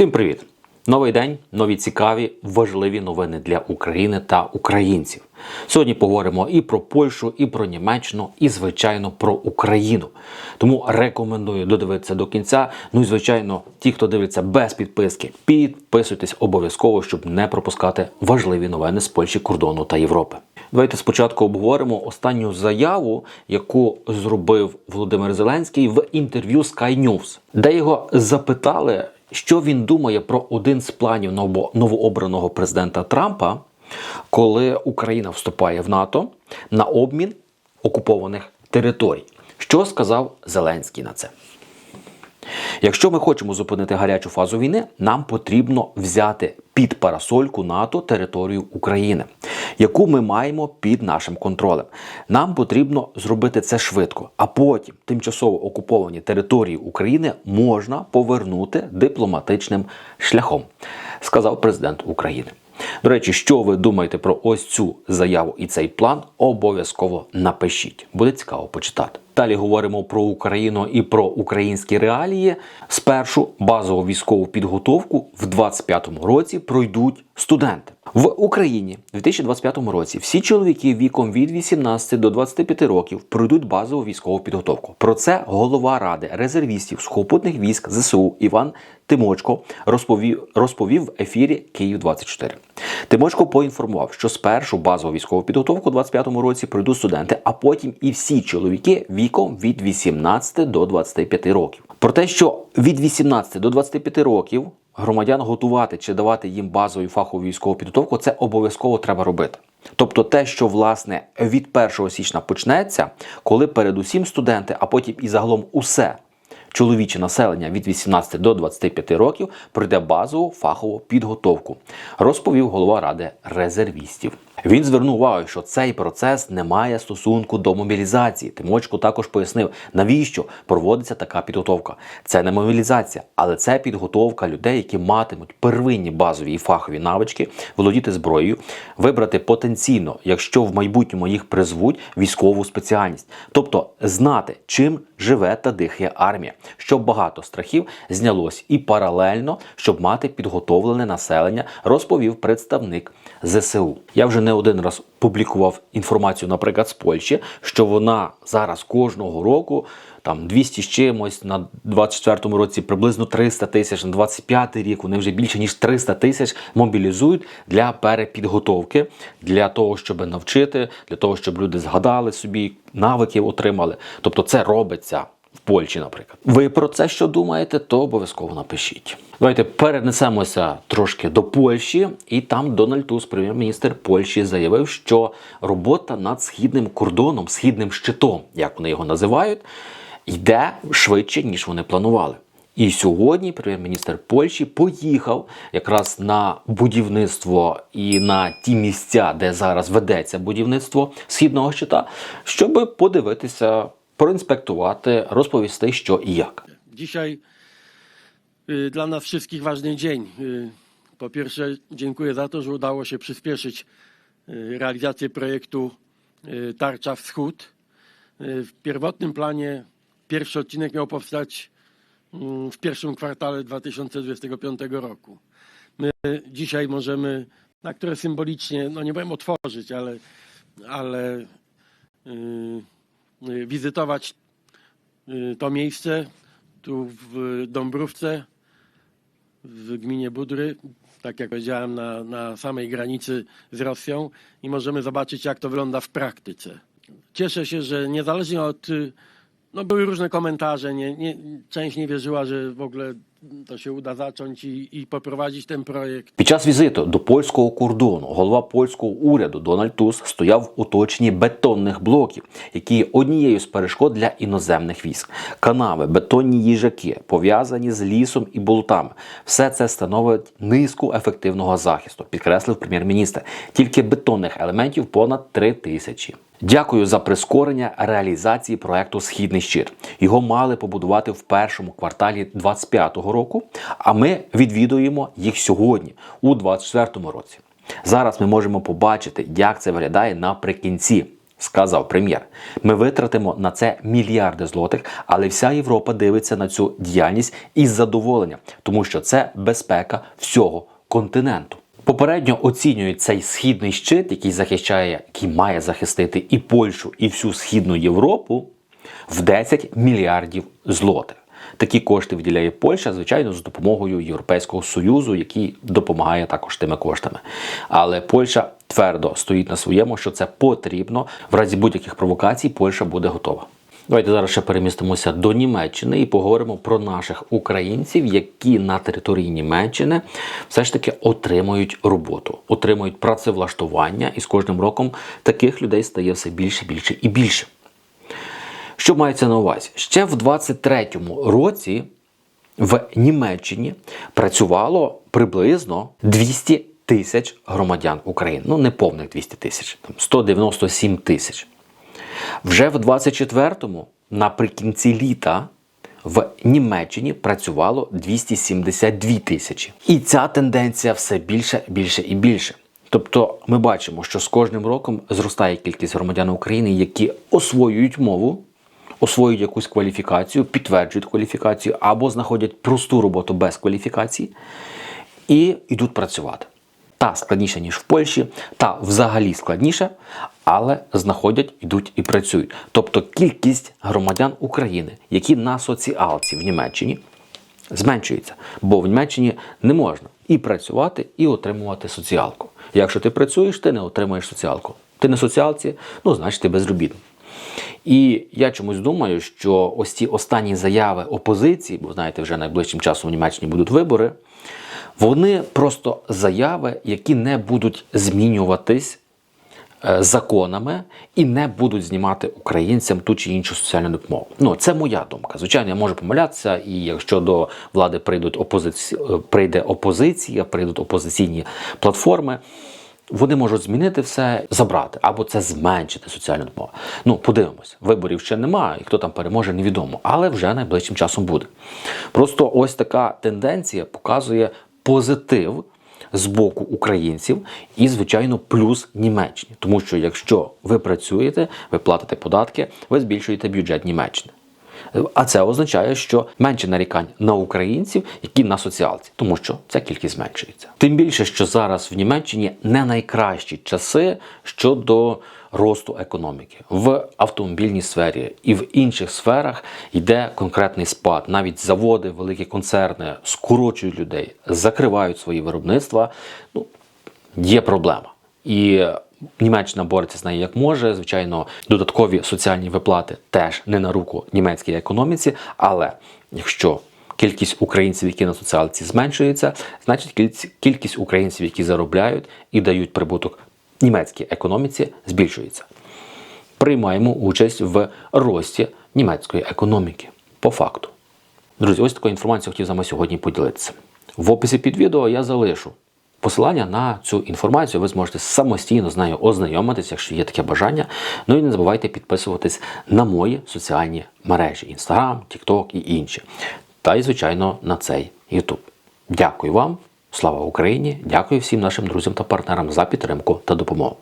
Всім привіт! Новий день, нові цікаві, важливі новини для України та українців. Сьогодні поговоримо і про Польщу, і про Німеччину, і звичайно про Україну. Тому рекомендую додивитися до кінця. Ну і звичайно, ті, хто дивиться без підписки, підписуйтесь обов'язково, щоб не пропускати важливі новини з Польщі, кордону та Європи. Давайте спочатку обговоримо останню заяву, яку зробив Володимир Зеленський в інтерв'ю Sky News, де його запитали, що він думає про один з планів ново- новообраного президента Трампа, коли Україна вступає в НАТО на обмін окупованих територій. Що сказав Зеленський на це? Якщо ми хочемо зупинити гарячу фазу війни, нам потрібно взяти під парасольку НАТО територію України, яку ми маємо під нашим контролем. Нам потрібно зробити це швидко, а потім тимчасово окуповані території України можна повернути дипломатичним шляхом, сказав президент України. До речі, що ви думаєте про ось цю заяву і цей план? Обов'язково напишіть. Буде цікаво почитати. Далі говоримо про Україну і про українські реалії. Спершу базову військову підготовку в 25-му році пройдуть студенти. В Україні в 2025 році всі чоловіки віком від 18 до 25 років пройдуть базову військову підготовку. Про це голова ради резервістів сухопутних військ ЗСУ Іван Тимочко розповів, розповів в ефірі Київ 24 Тимочко поінформував, що спершу базову військову підготовку у 25 році пройдуть студенти, а потім і всі чоловіки віком від 18 до 25 років. Про те, що від 18 до 25 років громадян готувати чи давати їм базову і фахову військову підготовку, це обов'язково треба робити. Тобто те, що власне від 1 січня почнеться, коли передусім студенти, а потім і загалом усе чоловіче населення від 18 до 25 років пройде базову фахову підготовку, розповів голова ради резервістів. Він звернув увагу, що цей процес не має стосунку до мобілізації. Тимочко також пояснив, навіщо проводиться така підготовка. Це не мобілізація, але це підготовка людей, які матимуть первинні базові і фахові навички, володіти зброєю, вибрати потенційно, якщо в майбутньому їх призвуть, військову спеціальність, тобто знати, чим живе та дихає армія, щоб багато страхів знялось і паралельно, щоб мати підготовлене населення, розповів представник ЗСУ. Я вже не один раз публікував інформацію, наприклад, з Польщі, що вона зараз кожного року там 200 з чимось на 24-му році приблизно 300 тисяч, на 25-й рік вони вже більше ніж 300 тисяч мобілізують для перепідготовки, для того, щоб навчити, для того, щоб люди згадали собі, навиків отримали. Тобто це робиться. В Польщі, наприклад, ви про це що думаєте, то обов'язково напишіть. Давайте перенесемося трошки до Польщі, і там Дональд Туск, прем'єр-міністр Польщі, заявив, що робота над східним кордоном, східним щитом, як вони його називають, йде швидше ніж вони планували. І сьогодні прем'єр-міністр Польщі поїхав якраз на будівництво і на ті місця, де зараз ведеться будівництво східного щита, щоб подивитися, проінспектувати, розповісти, що і як. Dzisiaj y, dla nas wszystkich ważny dzień. Y, Po pierwsze, dziękuję za to, że udało się przyspieszyć y, realizację projektu y, Tarcza Wschód. Y, W pierwotnym planie pierwszy odcinek miał powstać mm, w pierwszym kwartale 2025 roku. My dzisiaj możemy, na które symbolicznie, no nie powiem otworzyć, ale, ale y, y, wizytować y, to miejsce tu w Dąbrówce, w gminie Budry, tak jak powiedziałem, na, na samej granicy z Rosją i możemy zobaczyć, jak to wygląda w praktyce. Cieszę się, że niezależnie od. No, były różne komentarze, nie, nie, część nie wierzyła, że w ogóle to się uda zacząć i, i poprowadzić ten projekt. Під час візиту до польського кордону голова польського уряду Дональд Туск стояв в оточенні бетонних блоків, які є однією з перешкод для іноземних військ. Канави, бетонні їжаки, пов'язані з лісом і болотами. Все це становить низку ефективного захисту, підкреслив прем'єр-міністр. Тільки бетонних елементів понад три тисячі. Дякую за прискорення реалізації проекту Східний щит. Його мали побудувати в першому кварталі 25-го року, а ми відвідуємо їх сьогодні, у 24-му році. Зараз ми можемо побачити, як це виглядає наприкінці. сказав прем'єр. Ми витратимо на це мільярди злотих, але вся Європа дивиться на цю діяльність із задоволенням, тому що це безпека всього континенту. Попередньо оцінюють цей східний щит, який захищає, який має захистити і Польщу, і всю східну Європу, в 10 мільярдів злотих. Такі кошти виділяє Польща, звичайно, з допомогою Європейського Союзу, який допомагає також тими коштами. Але Польща твердо стоїть на своєму, що це потрібно. В разі будь-яких провокацій Польща буде готова. Давайте зараз ще перемістимося до Німеччини і поговоримо про наших українців, які на території Німеччини все ж таки отримують роботу, отримують працевлаштування, і з кожним роком таких людей стає все більше, більше і більше. Що мається на увазі? Ще в 23-му році в Німеччині працювало приблизно 200 тисяч громадян України. Ну, не повних 200 тисяч, там 197 тисяч. Вже в 24-му, наприкінці літа, в Німеччині працювало 272 тисячі. І ця тенденція все більше, більше і більше. Тобто ми бачимо, що з кожним роком зростає кількість громадян України, які освоюють мову, освоюють якусь кваліфікацію, підтверджують кваліфікацію або знаходять просту роботу без кваліфікації і йдуть працювати. Та складніше, ніж в Польщі, та взагалі складніше, але знаходять, йдуть і працюють. Тобто кількість громадян України, які на соціалці в Німеччині, зменшується. Бо в Німеччині не можна і працювати, і отримувати соціалку. Якщо ти працюєш, ти не отримуєш соціалку. Ти на соціалці, ну значить ти безробітний. І я чомусь думаю, що ось ці останні заяви опозиції, бо знаєте, вже найближчим часом в Німеччині будуть вибори, вони просто заяви, які не будуть змінюватись е, законами і не будуть знімати українцям ту чи іншу соціальну допомогу. Ну, це моя думка. Звичайно, я можу помилятися, і якщо до влади прийдуть опозиці... прийде опозиція, прийдуть опозиційні платформи. Вони можуть змінити все, забрати або це зменшити соціальну допомогу. Ну, подивимось, виборів ще немає, і хто там переможе, невідомо, але вже найближчим часом буде. Просто ось така тенденція показує позитив з боку українців і, звичайно, плюс Німеччині. Тому що якщо ви працюєте, ви платите податки, ви збільшуєте бюджет Німеччини. А це означає, що менше нарікань на українців, які на соціалці, тому що ця кількість зменшується. Тим більше, що зараз в Німеччині не найкращі часи щодо росту економіки в автомобільній сфері і в інших сферах йде конкретний спад. Навіть заводи, великі концерни скорочують людей, закривають свої виробництва. Ну є проблема. І Німеччина бореться з нею як може. Звичайно, додаткові соціальні виплати теж не на руку німецькій економіці. Але якщо кількість українців, які на соціалці зменшується, значить кількість- українців, які заробляють і дають прибуток німецькій економіці, збільшується. Приймаємо участь в рості німецької економіки. По факту. Друзі, ось такою інформацією хотів з вами сьогодні поділитися. В описі під відео я залишу посилання на цю інформацію. Ви зможете самостійно з нею ознайомитися, якщо є таке бажання. Ну і не забувайте підписуватись на мої соціальні мережі: Instagram, TikTok і інші. Та й, звичайно, на цей YouTube. Дякую вам, слава Україні! Дякую всім нашим друзям та партнерам за підтримку та допомогу.